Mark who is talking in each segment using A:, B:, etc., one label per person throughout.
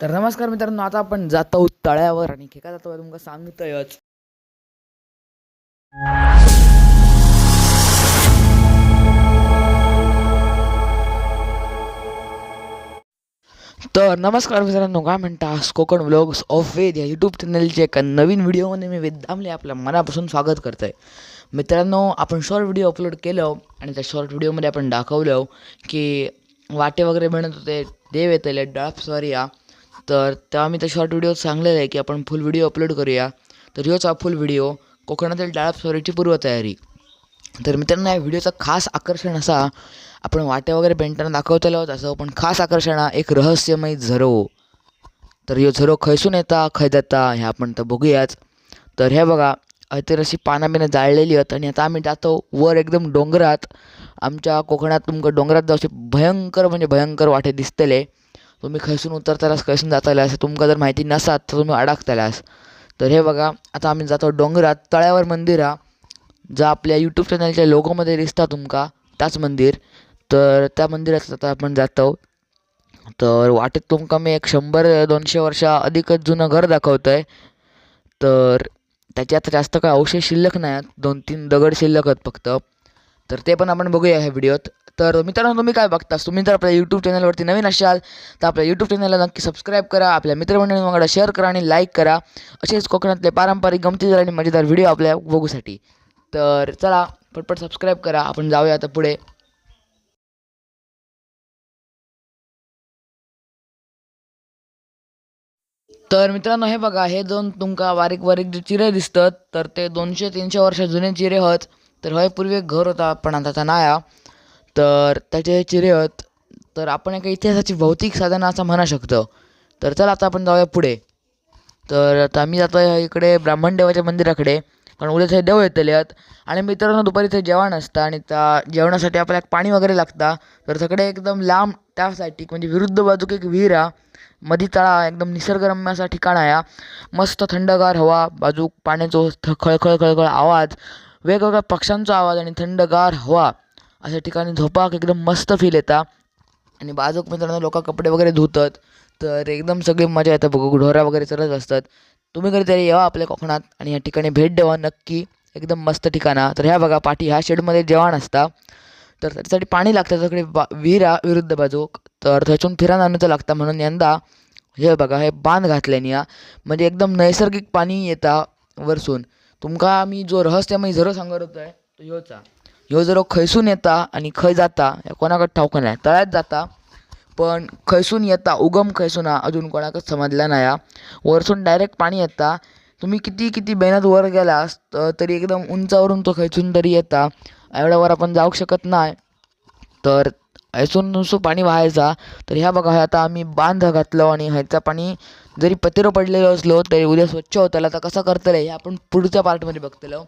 A: तर नमस्कार मित्रांनो आता आपण जातो तळ्यावर. आणि खेका जातो तुमका सांगतोयच. तर नमस्कार मित्रांनो काय म्हणता? कोकण व्लॉग्स ऑफ वेद या यूट्यूब चॅनलचे एका नवीन व्हिडिओमध्ये मी वेदामले आपल्या मनापासून स्वागत करतो आहे मित्रांनो आपण शॉर्ट व्हिडिओ अपलोड केलं आणि त्या शॉर्ट व्हिडिओमध्ये आपण दाखवलं की वाटे वगैरे मिळत होते देव येतले सॉरी स्वारिया तर तेव्हा मी त्या शॉर्ट व्हिडिओ सांगलेलं आहे की आपण फुल व्हिडिओ अपलोड करूया. तर ह्योच हा फुल व्हिडिओ कोकणातील डाळप स्वारीची पूर्वतयारी. तर मित्रांनो या व्हिडिओचं खास आकर्षण असा आपण वाटे वगैरे पेंटानं आहोत असं पण खास आकर्षण हा एक रहस्यमय झरो. तर ह्यो झरो खयसून येता खय देता हे आपण तर बघूयाच. तर हे बघा तर अशी पानाबिनं जाळलेली आहेत आणि आता आम्ही जातो वर एकदम डोंगरात. आमच्या कोकणात तुमका डोंगरात जावचे भयंकर म्हणजे भयंकर वाटे दिसतले. तुम्ही खयसून उतरतालास खयसून जातालास तुमका जर माहिती नसात तर तुम्ही अडकतालास. तर हे बघा आता आम्ही जातो डोंगरात तळ्यावर मंदिर हा जो आपल्या यूट्यूब चॅनलच्या लोगोमध्ये दिसता तुमका त्याच मंदिर. तर त्या मंदिरात आता आपण जातो. तर वाटेत तुमका मी एक शंभर दोनशे वर्षा अधिकच जुनं घर दाखवतं आहे तर त्याच्यात जास्त काय अवशेष शिल्लक नाही आहेत दोन तीन दगड शिल्लक आहेत फक्त. तर ते पण आपण बघूया ह्या व्हिडिओत. तर मित्रांनो तुम्ही काय बघतास? तुम्ही जर आपल्या यूट्यूब चॅनलवरती नवीन असाल तर आपल्या यूट्यूब चॅनलला नक्की सबस्क्राईब करा. आपल्या मित्रमंडळींकडे शेअर करा आणि लाईक करा. असेच कोकणातले पारंपरिक गमतीदार आणि मजेदार व्हिडिओ आपल्या बघूसाठी. तर चला पटपट सबस्क्राईब करा. आपण जाऊया आता पुढे. तर मित्रांनो हे बघा हे दोन तुमका बारीक बारीक जे चिरे दिसतात तर ते दोनशे तीनशे वर्ष जुने चिरे हत. तर हय पूर्वी एक घर होता पण आता त्या नाही हा. तर त्याचे चिरेहत तर आपण एका इतिहासाची भौतिक साधनं असं म्हणू शकतो. तर चला आता आपण जाऊया पुढे. तर आता आम्ही जातो आहे इकडे ब्राह्मण देवाच्या मंदिराकडे. कारण उद्या ते देव येतले आहेत. आणि मित्रांनो दुपारी ते जेवण असतं आणि त्या जेवणासाठी आपल्याला पाणी वगैरे लागतं. तर सगळे एकदम लांब त्यासाठी म्हणजे विरुद्ध बाजूक एक विहीर हा मधी तळा एकदम निसर्गरम्य असा ठिकाण आहे मस्त थंडगार हवा बाजूक पाण्याचो थ खळखळ खळखळ आवाज. वेगवेगळ्या पक्ष्यांचा आवाज आणि थंडगार हवा अशा ठिकाणी झोपाक एकदम मस्त फील येता. आणि बाजूक मित्रांनो लोक कपडे वगैरे धुतात तर एकदम सगळी मजा येते बघू ढोरा वगैरे चढत असतात. तुम्ही कधीतरी यावा आपल्या कोकणात आणि या ठिकाणी भेट द्यावा नक्की. एकदम मस्त ठिकाणा तर ह्या बघा पाठी ह्या शेडमध्ये जेवण असता. तर त्याच्यासाठी पाणी लागतं तिकडे बा विहीर विरुद्ध बाजूक. तर त्याच्यातून फिरान आणूचं लागतं म्हणून यंदा. हे बघा हे बांध घातल्याने या म्हणजे एकदम नैसर्गिक पाणी येता वरसून. तुमका मी जो रहस्यमय झरो सांगत होतोय तो ह्योचा ह्यो जरो खैसून येता आणि खय जाता हे कोणाकडे ठाऊक नाही. तळ्यात जाता पण खैसून येता उगम खयसून हा अजून कोणाकच समजला नाही हा. वरसून डायरेक्ट पाणी येता. तुम्ही किती किती मेहनत वर गेलास तरी एकदम उंचावरून तो खैसून तरी येता. एवढ्या वर आपण जाऊ शकत नाही. तर हैसून नुसतं पाणी वाहायचा तर ह्या बघा आता आम्ही बांध घातलो आणि ह्याचा पाणी जरी पतेरो पडलेलो असलो तरी उद्या स्वच्छ होतं आता कसं करतलं हे आपण पुढच्या पार्टमध्ये बघतलो.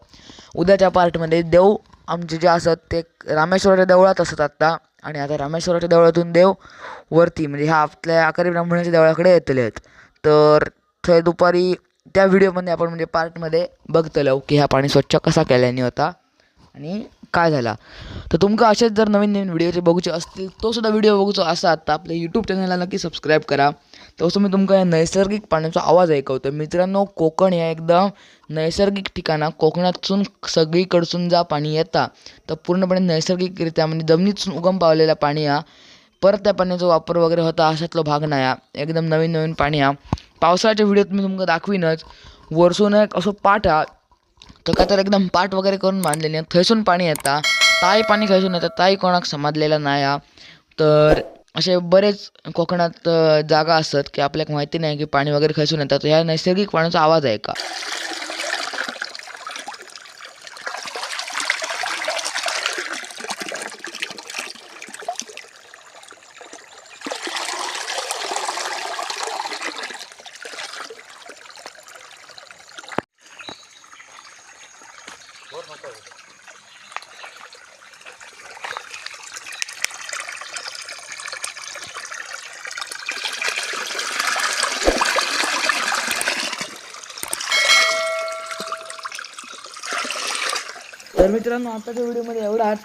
A: उद्याच्या पार्टमध्ये देव आमचे जे असत ते रामेश्वराच्या देवळात असत आत्ता आणि आता रामेश्वराच्या देवळातून देव वरती म्हणजे ह्या आपल्या आकारी ब्राह्मणाच्या देवळाकडे येतले आहेत. तर थंय दुपारी त्या व्हिडिओमध्ये आपण म्हणजे पार्टमध्ये बघतलो की हा पाणी स्वच्छ कसा केल्याने होता. आणि काय झाला? तर तुमका असेच जर नवीन नवीन व्हिडिओचे बघूचे असतील तो सुद्धा व्हिडिओ बघूचो असा. तर आपल्या यूट्यूब चॅनलला नक्की सबस्क्राईब करा. तसं मी तुमका या नैसर्गिक पाण्याचा आवाज ऐकवतो मित्रांनो कोकण या एकदम नैसर्गिक ठिकाणा. कोकणातून सगळीकडसून जा पाणी येता. तर पूर्णपणे नैसर्गिकरित्या म्हणजे जमिनीतून उगम पावलेला पाणी हा परत त्या पाण्याचा वापर वगैरे होता अशातला भाग नाही हा. एकदम नवीन नवीन पाणी हा. पावसाळ्याच्या व्हिडिओत मी तुमका दाखवीनच. वरसून एक असं पाठ हा तर काय तर एकदम पाट वगैरे करून बांधलेली आहे थंयसून पाणी येता ताई पाणी खैसून येतं ताई कोणाक समाजलेलं नाही तर असे बरेच कोकणात जागा असतात की आपल्याला माहिती नाही की पाणी वगैरे खैसून येतात. ह्या नैसर्गिक पाण्याचा आवाज आहे का? तर मित्रांनो आताच्या व्हिडिओमध्ये एवढाच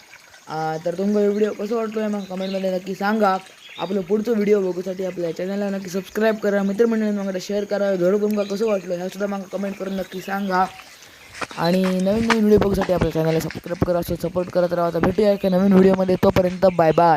A: आ, तर तुमचा व्हिडिओ कसं वाटतोय मग कमेंटमध्ये नक्की सांगा. आपलं पुढचं व्हिडिओ बघूसाठी आपल्या चॅनलला नक्की सबस्क्राईब करा. मित्रमंडळींना मला शेअर करा. घर तुमका कसं वाटलं ह्यासुद्धा सुद्धा कमेंट करून नक्की सांगा. आणि नवीन नवीन व्हिडिओ बघूसाठी आपल्या चॅनलला सबस्क्राईब करा असं सपोर्ट करत राहा. तर भेटूया एका नवीन व्हिडिओमध्ये तोपर्यंत बाय बाय